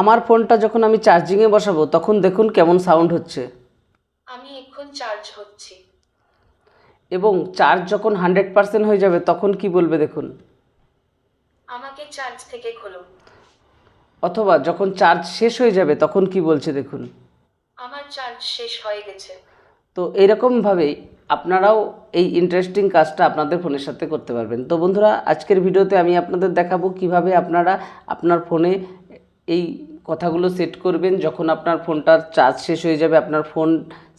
আমার ফোনটা যখন আমি চার্জিংয়ে বসাবো তখন দেখুন কেমন সাউন্ড হচ্ছে। আমি এখন চার্জ হচ্ছি। এবং চার্জ যখন হান্ড্রেড পার্সেন্ট হয়ে যাবে তখন কি বলবে দেখুন। আমাকে চার্জ থেকে খোলো। অথবা যখন চার্জ শেষ হয়ে যাবে তখন কি বলছে দেখুন। আমার চার্জ শেষ হয়ে গেছে। তো এইরকমভাবেই আপনারাও এই ইন্টারেস্টিং কাজটা আপনাদের ফোনের সাথে করতে পারবেন। তো বন্ধুরা আজকের ভিডিওতে আমি আপনাদের দেখাবো কীভাবে আপনারা আপনার ফোনে এই কথাগুলো সেট করবেন, যখন আপনার ফোনটার চার্জ শেষ হয়ে যাবে, আপনার ফোন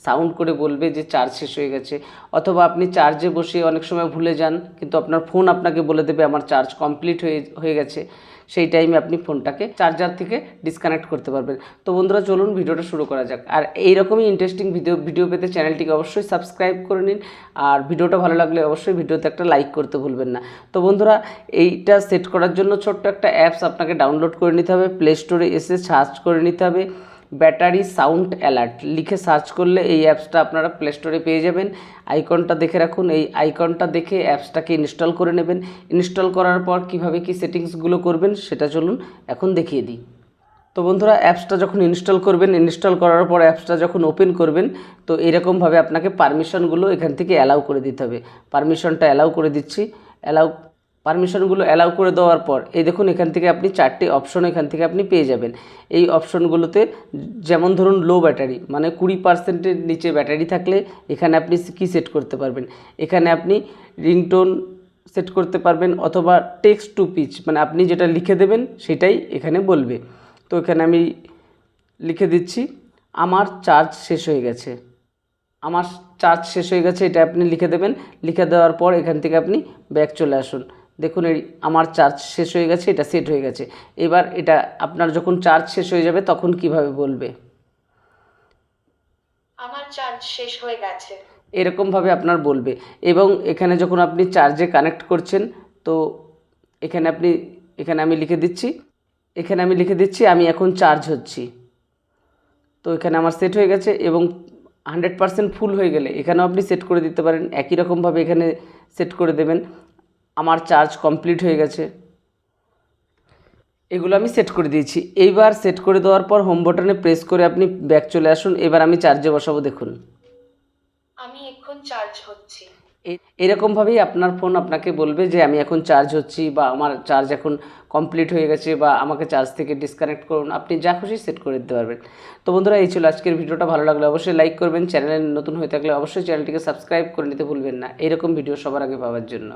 সাউন্ড করে বলবে যে চার্জ শেষ হয়ে গেছে। অথবা আপনি চার্জে বসে অনেক সময় ভুলে যান, কিন্তু আপনার ফোন আপনাকে বলে দেবে, আমার চার্জ কমপ্লিট হয়ে হয়ে গেছে। সেই টাইমে আপনি ফোনটাকে চার্জার থেকে ডিসকানেক্ট করতে পারবেন। তো বন্ধুরা, চলুন ভিডিওটা শুরু করা যাক। আর এইরকমই ইন্টারেস্টিং ভিডিও ভিডিও পেতে চ্যানেলটিকে অবশ্যই সাবস্ক্রাইব করে নিন। আর ভিডিওটা ভালো লাগলে অবশ্যই ভিডিওতে একটা লাইক করতে ভুলবেন না। তো বন্ধুরা, এইটা সেট করার জন্য ছোট্ট একটা অ্যাপস আপনাকে ডাউনলোড করে নিতে হবে। প্লে স্টোরে এসে সার্চ করে নিতে হবে। Battery sound alert. লিখে সার্চ করলে এই অ্যাপসটা আপনারা প্লে স্টোরে পেয়ে যাবেন। আইকনটা দেখে রাখুন। এই আইকনটা দেখে অ্যাপসটাকে ইনস্টল করে নেবেন। ইনস্টল করার পর কীভাবে কি সেটিংসগুলো করবেন সেটা চলুন এখন দেখিয়ে দিই। তো বন্ধুরা, অ্যাপসটা যখন ইনস্টল করবেন, ইনস্টল করার পর অ্যাপসটা যখন ওপেন করবেন, তো এরকমভাবে আপনাকে পারমিশনগুলো এখান থেকে অ্যালাউ করে দিতে হবে। পারমিশনটা অ্যালাউ করে দিচ্ছি। অ্যালাউ পারমিশনগুলো অ্যালাউ করে দেওয়ার পর, এই দেখুন এখান থেকে আপনি চারটি অপশন এখান থেকে আপনি পেয়ে যাবেন। এই অপশনগুলোতে যেমন ধরুন লো ব্যাটারি মানে কুড়ি পার্সেন্টের নিচে ব্যাটারি থাকলে এখানে আপনি কি সেট করতে পারবেন? এখানে আপনি রিংটোন সেট করতে পারবেন অথবা টেক্সট টু পিচ মানে আপনি যেটা লিখে দেবেন সেটাই এখানে বলবে। তো এখানে আমি লিখে দিচ্ছি, আমার চার্জ শেষ হয়ে গেছে। আমার চার্জ শেষ হয়ে গেছে, এটা আপনি লিখে দেবেন। লিখে দেওয়ার পর এখান থেকে আপনি ব্যাক চলে আসুন। দেখুন এই আমার চার্জ শেষ হয়ে গেছে এটা সেট হয়ে গেছে। এবার এটা আপনার যখন চার্জ শেষ হয়ে যাবে তখন কীভাবে বলবে? আমার চার্জ শেষ হয়ে গেছে। এরকমভাবে আপনার বলবে। এবং এখানে যখন আপনি চার্জে কানেক্ট করছেন তো এখানে আপনি এখানে আমি লিখে দিচ্ছি এখানে আমি লিখে দিচ্ছি আমি এখন চার্জ হচ্ছি। তো এখানে আমার সেট হয়ে গেছে এবং হান্ড্রেড পারসেন্ট ফুল হয়ে গেলে এখানেও আপনি সেট করে দিতে পারেন। একই রকমভাবে এখানে সেট করে দেবেন। আমার চার্জ কমপ্লিট হয়ে গেছে। এগুলো আমি সেট করে দিয়েছি। এইবার সেট করে দেওয়ার পর হোম বাটনে প্রেস করে আপনি ব্যাক চলে আসুন। এবার আমি চার্জে বসাবো দেখুন। আমি এখন চার্জ হচ্ছি। এরকমভাবেই আপনার ফোন আপনাকে বলবে যে আমি এখন চার্জ হচ্ছি বা আমার চার্জ এখন কমপ্লিট হয়ে গেছে বা আমাকে চার্জ থেকে ডিসকানেক্ট করুন। আপনি যা খুশি সেট করে দিতে পারবেন। তো বন্ধুরা এই ছিল আজকের ভিডিওটা। ভালো লাগলে অবশ্যই লাইক করবেন। চ্যানেলে নতুন হয়ে থাকলে অবশ্যই চ্যানেলটিকে সাবস্ক্রাইব করে নিতে ভুলবেন না। এরকম ভিডিও সবার আগে পাওয়ার জন্য।